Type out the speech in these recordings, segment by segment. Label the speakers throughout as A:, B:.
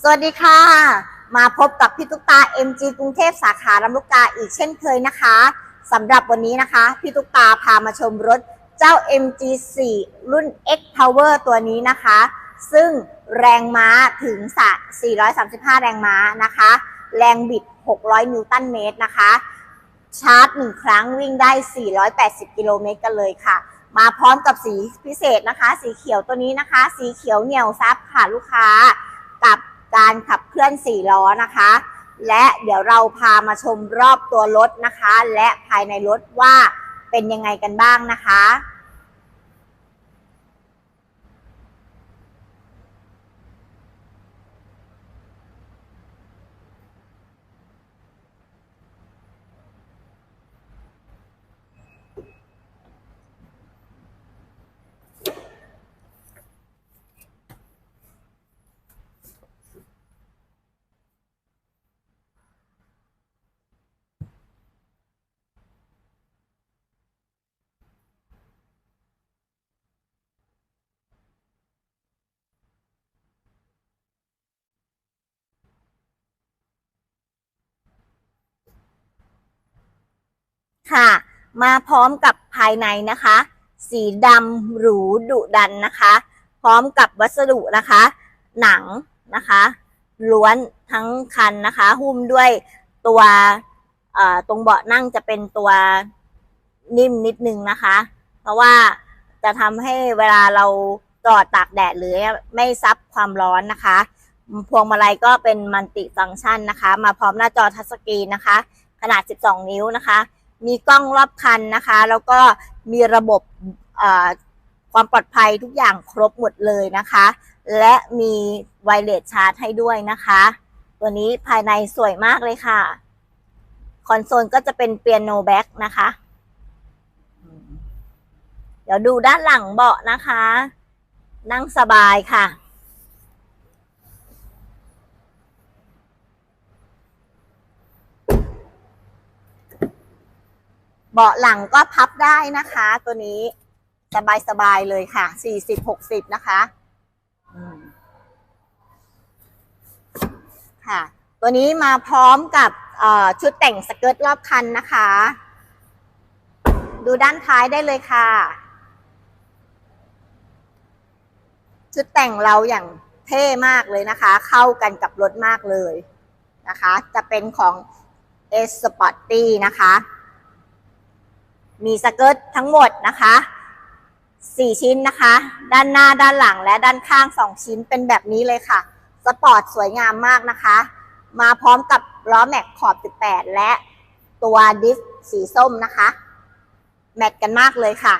A: สวัสดีค่ะ มาพบกับพี่ตุ๊กตา MG กรุงเทพสาขาลำลูกกาอีกเช่นเคยนะคะสำหรับวันนี้นะคะ พี่ตุ๊กตาพามาชมรถเจ้า MG4 รุ่น X Power ตัวนี้นะคะ ซึ่งแรงม้าถึง 435 แรงม้านะคะ แรงบิด 600 นิวตันเมตรนะคะ ชาร์จ 1 ครั้งวิ่งได้ 480 กิโลเมตรกันเลยค่ะ มาพร้อมกับสีพิเศษนะคะ สีเขียวตัวนี้นะคะ สีเขียวเหนียวซับค่ะลูกค้า การขับเคลื่อน4ล้อนะคะ และเดี๋ยวเราพามาชมรอบตัวรถนะคะ และภายในรถว่าเป็นยังไงกันบ้างนะคะ ค่ะ มาพร้อมกับภายในนะคะ สีดำหรูดุดันนะคะ พร้อมกับวัสดุนะคะ หนังนะคะล้วนทั้งคันนะคะ หุ้มด้วยตัวตรงเบาะนั่งจะเป็นตัวนิ่มนิดนึงนะคะ เพราะว่าจะทำให้เวลาเราจอดตากแดดหรือไม่ซับความร้อนนะคะ พวงมาลัยก็เป็นมัลติฟังก์ชันนะคะ มาพร้อมหน้าจอทัชสกรีนนะคะ ขนาด 12 นิ้วนะคะ มีกล้องรอบคันนะคะ แล้วก็มีระบบความปลอดภัยทุกอย่างครบหมดเลยนะคะ และมีไวเลสชาร์จให้ด้วยนะคะ ตัวนี้ภายในสวยมากเลยค่ะ คอนโซลก็จะเป็นเปียโนแบ็กนะคะ เดี๋ยวดูด้านหลังเบาะนะคะ นั่งสบายค่ะ เบาะหลังก็พับได้นะคะ ตัวนี้สบายสบายเลยค่ะ สี่สิบหกสิบนะคะค่ะ ตัวนี้มาพร้อมกับชุดแต่งสเกิร์ตรอบคันนะคะ ดูด้านท้ายได้เลยค่ะ ชุดแต่งเราอย่างเท่มากเลยนะคะ เข้ากันกับรถมากเลยนะคะ จะเป็นของ S Sporty นะคะ มีสเกิร์ตทั้งหมดนะคะสี่ชิ้นนะคะ ด้านหน้าด้านหลังและด้านข้างสองชิ้นเป็นแบบนี้เลยค่ะ สปอร์ตสวยงามมากนะคะ มาพร้อมกับล้อแม็กขอบ 18 และตัวดิสสีส้มนะคะ แมทกันมากเลยค่ะ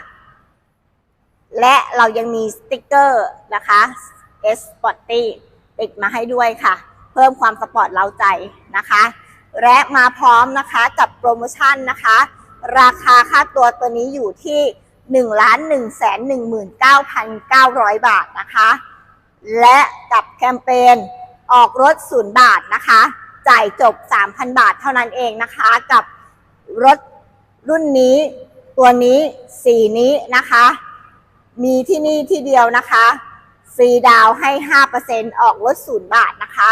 A: และเรายังมีสติกเกอร์นะคะ S Sporty ติดมาให้ด้วยค่ะ เพิ่มความสปอร์ตเราใจนะคะ และมาพร้อมนะคะกับโปรโมชั่นนะคะ ราคาค่าตัวตัวนี้อยู่ที่1นึ่งล้านหนึ่งแสนหนึ่งหมื่นเก้าพันเก้าร้อยบาทนะคะ และกับแคมเปญออกรถศูนย์บาทนะคะ จ่ายจบ 3,000 บาทเท่านั้นเองนะคะ กับรถรุ่นนี้ ตัวนี้สีนี้นะคะ มีที่นี่ที่เดียวนะคะฟรีดาวให้ 5%ออกรถศูนย์บาทนะคะ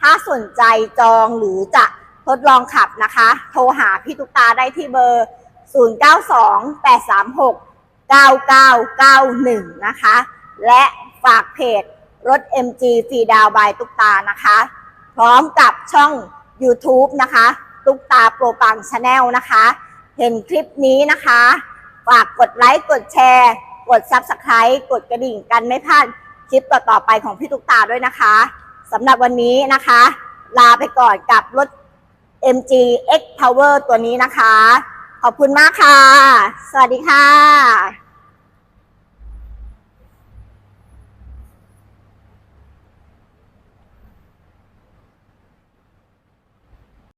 A: ถ้าสนใจจองหรือจะ ทดลองขับนะคะ โทรหาพี่ตุ๊กตาได้ที่เบอร์ 0928369991 นะคะ และฝากเพจรถ MG ฟรีดาวบายตุ๊กตานะคะ พร้อมกับช่อง YouTube นะคะ ตุ๊กตาโปรปังชาแนลนะคะ เห็นคลิปนี้นะคะ ฝากกดไลค์ กดแชร์ กด Subscribe กดกระดิ่งกันไม่พลาดคลิปต่อๆไปของพี่ตุ๊กตาด้วยนะคะสำหรับวันนี้นะคะ ลาไปก่อนกับรถ MG X Power ตัวนี้นะคะ ขอบคุณมากค่ะ สวัสดีค่ะ